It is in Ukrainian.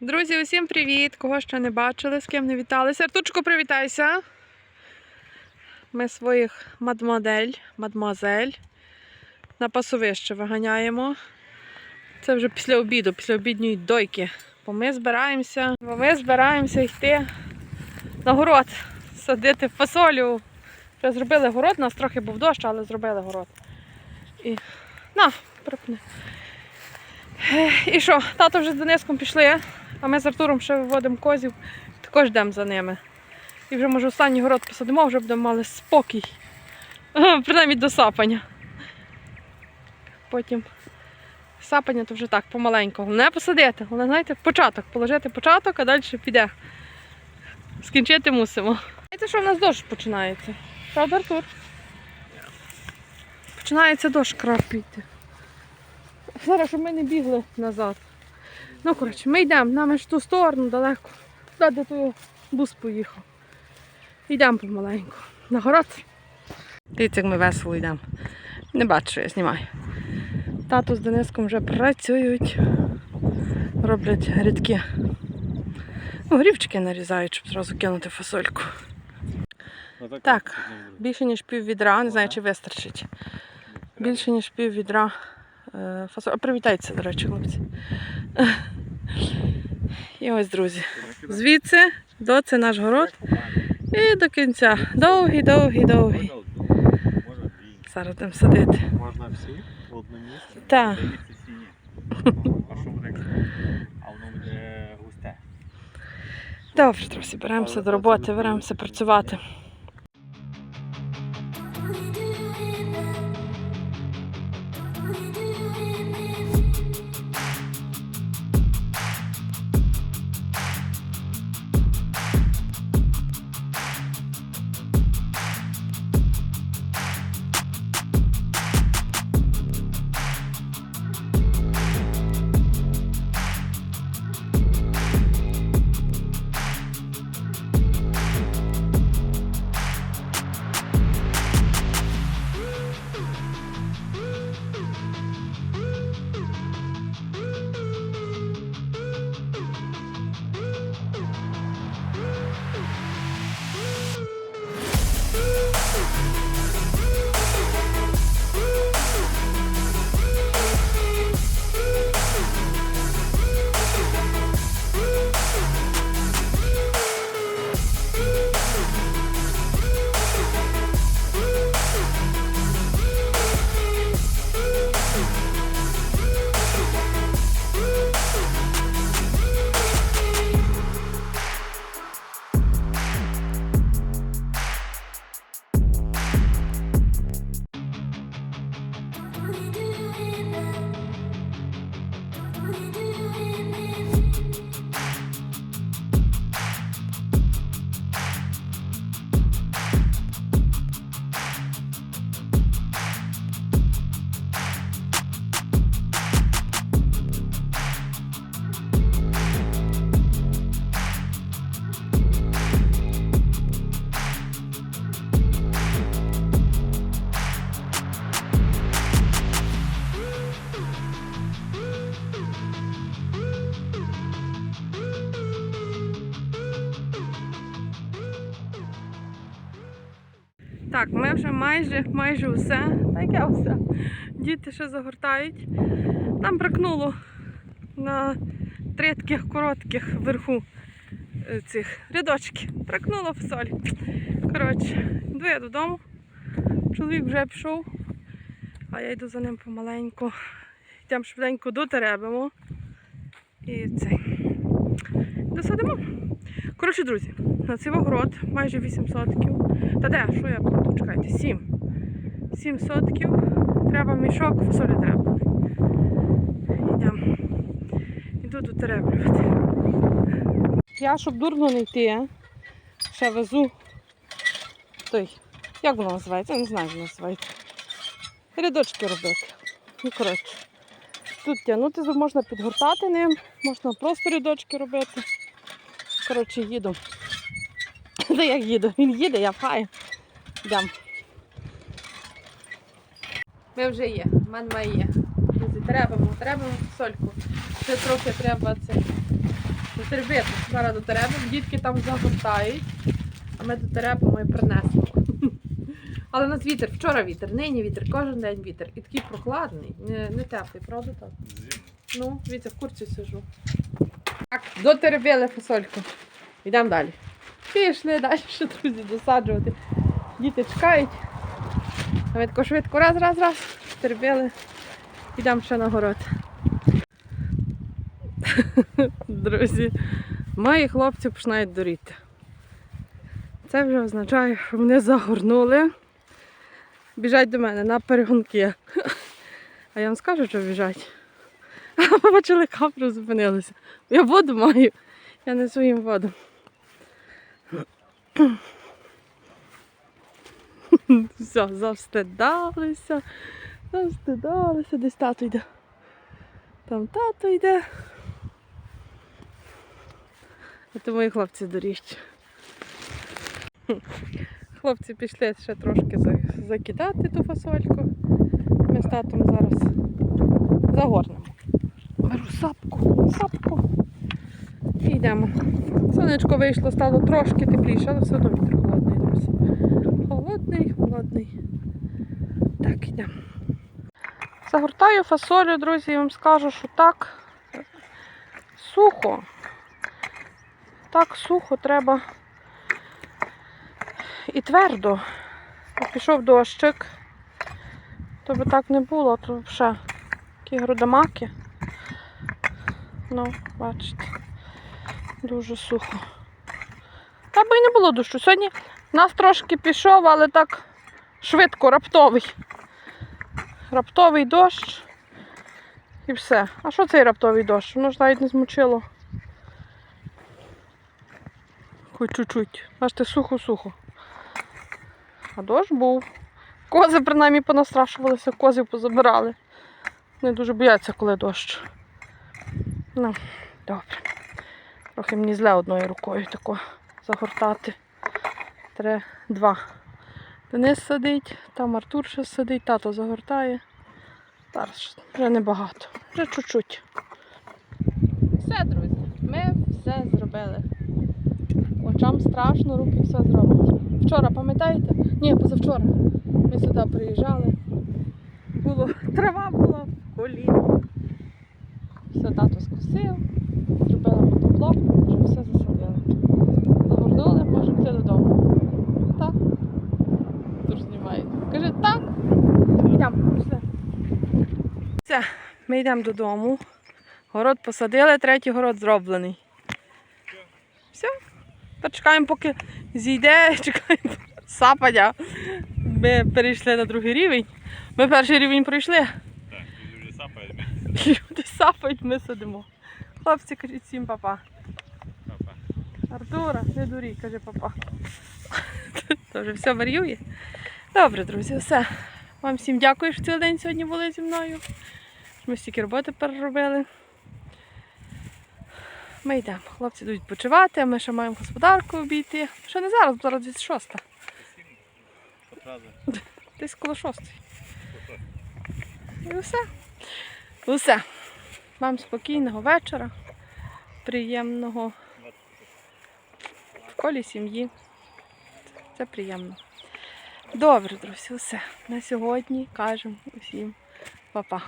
Друзі, усім привіт! Кого ще не бачили, з ким не віталися. Артурчику, привітайся. Ми своїх мадмодель, мадмуазель на пасовище виганяємо. Це вже після обіду, після обідньої дойки. Бо ми збираємося, бо ми збираємося йти на город, садити фасолю. Вже зробили город, у нас трохи був дощ, але зробили город. І на, припни. І що, тато вже з Дениском пішли, а ми з Артуром ще виводимо козів, також йдемо за ними. І вже може останній город посадимо, вже будемо мали спокій. Принаймні до сапання. Потім сапання то вже так помаленьку. Не посадити, але знаєте, початок, положити початок, а далі піде. Скінчити мусимо. Знаєте, що в нас дощ починається? Правда, Артур? Починається дощ крапіти. Зараз, щоб ми не бігли назад. Ну, коротше, ми йдемо, нам ж в ту сторону далеко. Туди, де той бус поїхав. Йдемо помаленьку. На город. Дивіться, як ми весело йдемо. Не бачу, я знімаю. Тато з Дениском вже працюють. Роблять рідки. Ну, грівчики нарізають, щоб зразу кинути фасольку. Так, більше ніж пів відра, не знаю, чи вистачить. Більше ніж пів відра фасоль. О, Привітайте, до речі, хлопці. І ось, друзі. Звідси до це наш город. І до кінця. Довгий, довгий, довгий. Зараз будемо садити. Можна всі в одне місце. Так. Здається, всі ні. А що буде? А воно буде густе. Добре, друзі, беремося до роботи, беремося працювати. Так, ми вже майже, майже усе. Та яке усе. Діти ще загортають. Нам бракнуло на три таких коротких вверху е, цих рядочки. Бракнуло фасолі. Коротше, йду я додому. Чоловік вже пішов, а я йду за ним помаленьку. Йдемо швиденько дотеребимо. І цей. Досадимо. Коротше, друзі, на цей огород майже 8 сотків. Та де, що я буду? Чекайте, 7. 7 сотків. Треба мішок, фасолі треба. Йдемо. Іду дотереблювати. Я, щоб дурно не йти, ще везу той. Як воно називається? Я не знаю, як воно називається. Рядочки робити. Ну, коротше. Тут тягнути можна підгортати ним, можна просто рядочки робити. Коротше, їду. Де я їду? Він їде, я пхаю. Йдемо. Ми вже є, в мене має є. Друзі, Треба, сольку. Ще трохи треба це теребити. Зараз до тереби, дітки там загортають, а ми до тереби і принесемо. Але у нас вітер, вчора вітер, нині вітер, кожен день вітер. І такий прохладний, не, не теплий, правда так? Ну, дивіться, в курці сижу. Так, дотеребили фасольку. Йдемо далі. Пішли далі, друзі, досаджувати. Діти чекають. А ми швидко раз, раз, раз. Тербили. Йдемо ще на город. Друзі, мої хлопці починають доріти. Це вже означає, що мене загорнули. Біжать до мене на перегонки. А я вам скажу, що біжать. Побачили камеру, зупинилися. Я воду маю, я несу їм воду. Все, завстидалися, завстидалися, десь тато йде. Там тато йде. А то мої хлопці доріжчі. Хлопці пішли ще трошки закидати ту фасольку. Ми з татом зараз загорнемо. Беру сапку, сапку. І. Сонечко вийшло, стало трошки тепліше, але все одно вітер холодний, друзі. Холодний, холодний. Так, йдемо. Загортаю фасолю, друзі, я вам скажу, що так сухо. Так сухо треба і твердо. Пішов дощик. То би так не було, то вже такі грудомаки. Ну, бачите, дуже сухо. Та би і не було дощу. Сьогодні нас трошки пішов, але так швидко, раптовий. Раптовий дощ. І все. А що цей раптовий дощ? Воно ж навіть не змочило. Хоч чуть-чуть. Бачите, сухо-сухо. А дощ був. Кози принаймні понастрашувалися, козів позабирали. Не дуже бояться, коли дощ. Ну, добре. Трохи мені зле одною рукою тако загортати. Три, два. Денис сидить, там Артур ще сидить, тато загортає. Зараз вже небагато, вже чуть-чуть. Все, друзі, ми все зробили. Очам страшно, руки все зроблять. Вчора, пам'ятаєте? Ні, позавчора. Ми сюди приїжджали. Було, трава була в коліно. Все тато скосив, зробила мотоблок, вже все засадили. Загорнули, можемо йти додому. Так. Тур знімає. Каже, так. Йдемо, пішли. Все, ми йдемо додому. Город посадили, третій город зроблений. Все. Та чекаємо, поки зійде, чекаємо сапання. Ми перейшли на другий рівень. Ми перший рівень пройшли. Так, люди сапають. Люди сапають, ми сидимо. Хлопці, кажіть всім папа. Папа. Артура, не дурій, каже папа. То вже все варює. Добре, друзі, все. Вам всім дякую, що цілий день сьогодні були зі мною. Ми стільки роботи переробили. Ми йдемо. Хлопці йдуть відпочивати, а ми ще маємо господарку обійти. Ще не зараз, бо зараз 26. Одразу. Десь коло шостої. І все. Усе. Вам спокійного вечора, приємного в колі сім'ї. Це приємно. Добре, друзі, все. На сьогодні кажемо усім па-па.